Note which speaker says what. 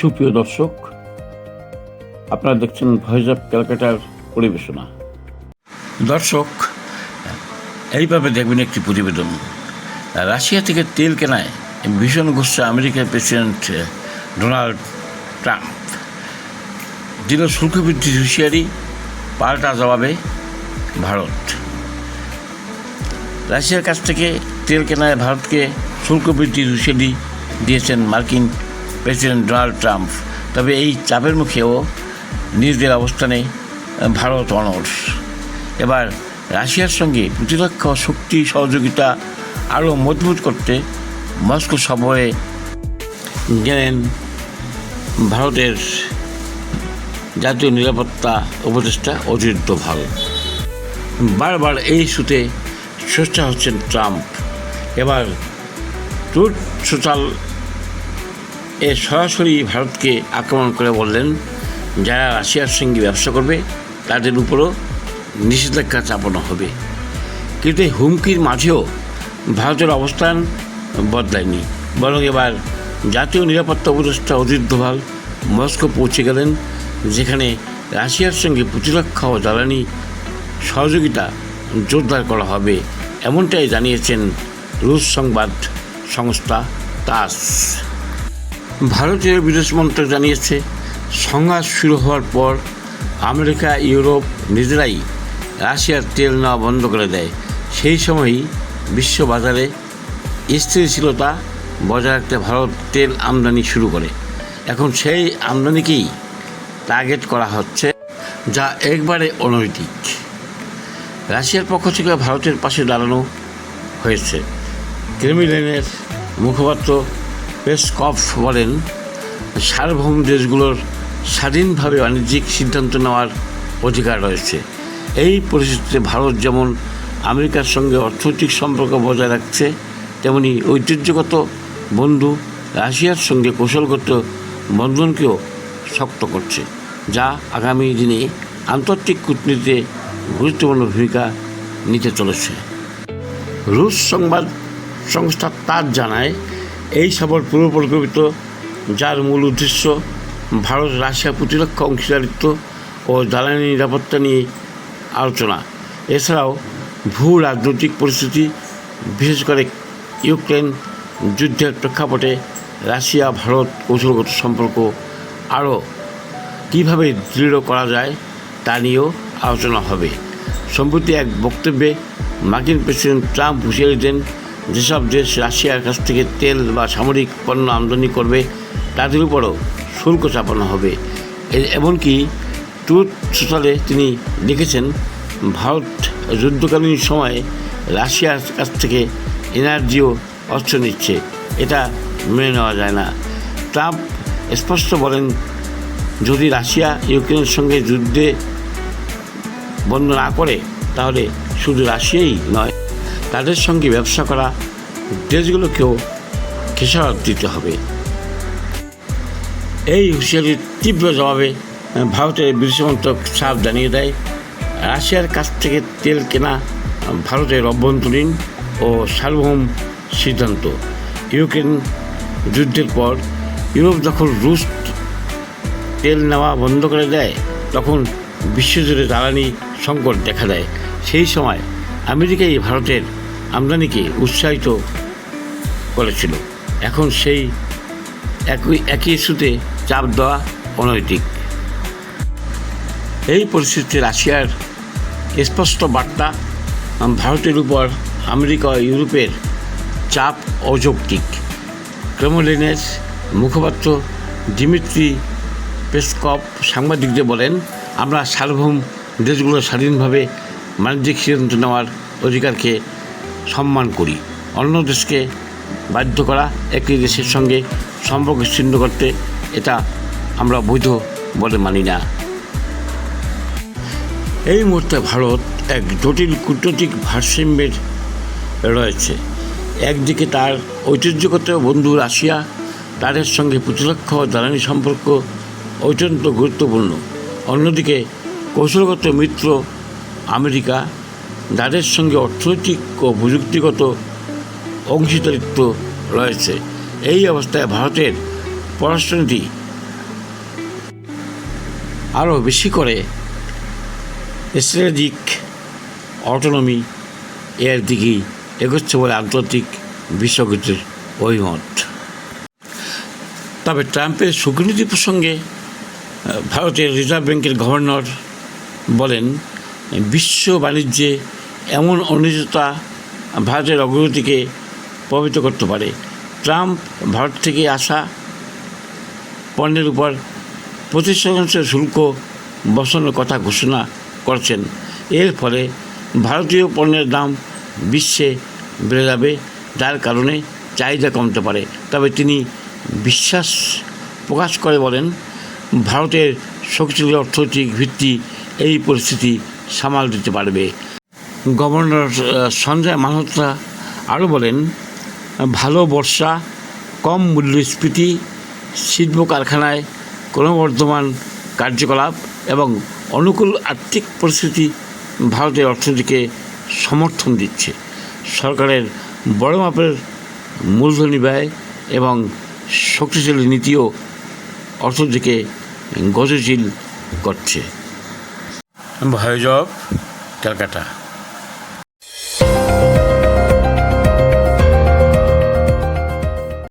Speaker 1: সুপ্রিয় দর্শক, আপনারা দেখছেন ভয়েস অফ ক্যালকাটার পরিবেশনা। দর্শক, এইভাবে দেখবেন একটি প্রতিবেদন। রাশিয়া থেকে তেল কেনায় ভীষণ গুচ্ছা আমেরিকার প্রেসিডেন্ট ডোনাল্ড ট্রাম্প। দিল শুল্ক বৃদ্ধির হুঁশিয়ারি, পাল্টা জবাবে ভারত। রাশিয়ার কাছ থেকে তেল কেনায় ভারতকে শুল্ক বৃদ্ধির হুঁশিয়ারি দিয়েছেন মার্কিন প্রেসিডেন্ট ডোনাল্ড ট্রাম্প। তবে এই চাপের মুখেও নিজেদের অবস্থানে ভারত অনড়। এবার রাশিয়ার সঙ্গে প্রতিরক্ষা শক্তি সহযোগিতা আরও মজবুত করতে মস্কো সফরে গেলেন ভারতের জাতীয় নিরাপত্তা উপদেষ্টা অজিত দোভাল। বারবার এই ইস্যুতে সোচ্চা হচ্ছেন ট্রাম্প। এবার ট্রুথ সোশ্যাল এ সরাসরি ভারতকে আক্রমণ করে বললেন, যারা রাশিয়ার সঙ্গে ব্যবসা করবে, তাদের উপরও নিষেধাজ্ঞা চাপানো হবে। কিন্তু এই হুমকির মাঝেও ভারতের অবস্থান বদলায়নি। বরং এবার জাতীয় নিরাপত্তা উপদেষ্টা অজিত দোভাল মস্কো পৌঁছে গেলেন, যেখানে রাশিয়ার সঙ্গে প্রতিরক্ষা ও জ্বালানি সহযোগিতা জোরদার করা হবে, এমনটাই জানিয়েছেন রুশ সংবাদ সংস্থা তাস। ভারতীয় বিদেশ মন্ত্রক জানিয়েছে, সংঘাত শুরু হওয়ার পর আমেরিকা, ইউরোপ, নিজেরাই রাশিয়ার তেল নেওয়া বন্ধ করে দেয়। সেই সময়ই বিশ্ব বাজারে স্থিতিশীলতা বজায় রাখতে ভারত তেল আমদানি শুরু করে। এখন সেই আমদানিকেই টার্গেট করা হচ্ছে, যা একবারে অনৈতিক। রাশিয়ার পক্ষ থেকে ভারতের পাশে দাঁড়ানো হয়েছে। ক্রেমিলেনের মুখপাত্র পেসকফ বলেন, সার্বভৌম দেশগুলোর স্বাধীনভাবে বাণিজ্যিক সিদ্ধান্ত নেওয়ার অধিকার রয়েছে। এই পরিস্থিতিতে ভারত যেমন আমেরিকার সঙ্গে অর্থনৈতিক সম্পর্ক বজায় রাখছে, তেমনি ঐতিহ্যগত বন্ধু রাশিয়ার সঙ্গে কৌশলগত বন্ধনকেও শক্ত করছে, যা আগামী দিনে আন্তর্জাতিক কূটনীতিতে গুরুত্বপূর্ণ ভূমিকা নিতে চলেছে। রুশ সংবাদ সংস্থা তার জানায় এই সফর পূর্ব পরিকল্পিত, যার মূল উদ্দেশ্য ভারত রাশিয়া প্রতিরক্ষা অংশীদারিত্ব ও জ্বালানি নিরাপত্তা নিয়ে আলোচনা। এছাড়াও ভূ রাজনৈতিক পরিস্থিতি, বিশেষ করে ইউক্রেন যুদ্ধের প্রেক্ষাপটে রাশিয়া, ভারত কৌশলগত সম্পর্ক আরও কীভাবে দৃঢ় করা যায় তা নিয়েও আলোচনা হবে। সম্প্রতি এক বক্তব্যে মার্কিন প্রেসিডেন্ট ট্রাম্প হুঁশিয়ারি দেন যেসব দেশ রাশিয়ার কাছ থেকে তেল বা সামরিক পণ্য আমদানি করবে, তাদের উপরও শুল্ক চাপানো হবে। এমনকি ট্রুথ সোশ্যালে তিনি লিখেছেন ভারত যুদ্ধকালীন সময়ে রাশিয়ার কাছ থেকে এনার্জিও অস্ত্র নিচ্ছে। এটা মেনে নেওয়া যায় না। ট্রাম্প স্পষ্ট বলেন, যদি রাশিয়া ইউক্রেনের সঙ্গে যুদ্ধে বন্ধ না করে, তাহলে শুধু রাশিয়াই নয় তাদের সঙ্গে ব্যবসা করা দেশগুলোকেও খেসারত দিতে হবে। এই হুঁশিয়ারির তীব্র জবাবে ভারতের বিদেশ মন্ত্রক সাফ জানিয়ে দেয়, রাশিয়ার কাছ থেকে তেল কেনা ভারতের অভ্যন্তরীণ ও সার্বভৌম সিদ্ধান্ত। ইউক্রেন যুদ্ধের পর ইউরোপ যখন রুশ তেল নেওয়া বন্ধ করে দেয়, তখন বিশ্বজুড়ে জ্বালানি সংকট দেখা দেয়। সেই সময় আমেরিকাই ভারতের আমদানিকে উৎসাহিত করেছিল। এখন সেই একই একই ইস্যুতে চাপ দেওয়া অনৈতিক। এই পরিস্থিতিতে রাশিয়ার স্পষ্ট বার্তা ভারতের উপর আমেরিকা ইউরোপের চাপ অযৌক্তিক। ক্রেমলিনের মুখপাত্র দিমিত্রি পেসকপ সাংবাদিকদের বলেন, আমরা সার্বভৌম দেশগুলো স্বাধীনভাবে বাণিজ্যিক সিদ্ধান্ত নেওয়ার অধিকারকে সম্মান করি। অন্য দেশকে বাধ্য করা একটি দেশের সঙ্গে সম্পর্ক ছিন্ন করতে এটা আমরা বৈধ বলে মানি না। এই মুহূর্তে ভারত এক জটিল কূটনৈতিক ভারসাম্যের রয়েছে। একদিকে তার ঐতিহ্যগত বন্ধু রাশিয়া, তাদের সঙ্গে প্রতিরক্ষা ও জ্বালানি সম্পর্ক অত্যন্ত গুরুত্বপূর্ণ। অন্যদিকে কৌশলগত মিত্র আমেরিকা যাদের সঙ্গে অর্থনৈতিক ও প্রযুক্তিগত অংশীদারিত্ব রয়েছে। এই অবস্থায় ভারতের পররাষ্ট্রনীতি আরও বেশি করে স্ট্র্যাটেজিক অটোনমি এর দিকেই এগোচ্ছে বলে আন্তর্জাতিক বিশ্বগুতের অভিমত। তবে ট্রাম্পের সুকনীতি প্রসঙ্গে ভারতের রিজার্ভ ব্যাংকের গভর্নর বলেন, বিশ্ব বাণিজ্যে এমন অনিশ্চয়তা ভারতের অগ্রগতিকে প্রভাবিত করতে পারে। ট্রাম্প ভারত থেকে আসা পণ্যের উপর পঁচিশ শতাংশ শুল্ক বসানোর কথা ঘোষণা করছেন। এর ফলে ভারতীয় পণ্যের দাম বিশ্বে বেড়ে যাবে, যার কারণে চাহিদা কমতে পারে। তবে তিনি বিশ্বাস প্রকাশ করে বলেন, ভারতের শক্তিশালী অর্থনৈতিক ভিত্তি এই পরিস্থিতি সামাল দিতে পারবে। গভর্নর সঞ্জয় মালহোত্রা আরও বলেন, ভালো বর্ষা, কম মূল্যস্ফীতি শিল্প কারখানায় ক্রমবর্ধমান কার্যকলাপ এবং অনুকূল আর্থিক পরিস্থিতি ভারতের অর্থনীতিকে সমর্থন দিচ্ছে। সরকারের বড় মাপের মূলধনী ব্যয় এবং শক্তিশালী নীতিও অর্থনীতিকে গতিশীল করছে। ভয় জব, ক্যালকাটা।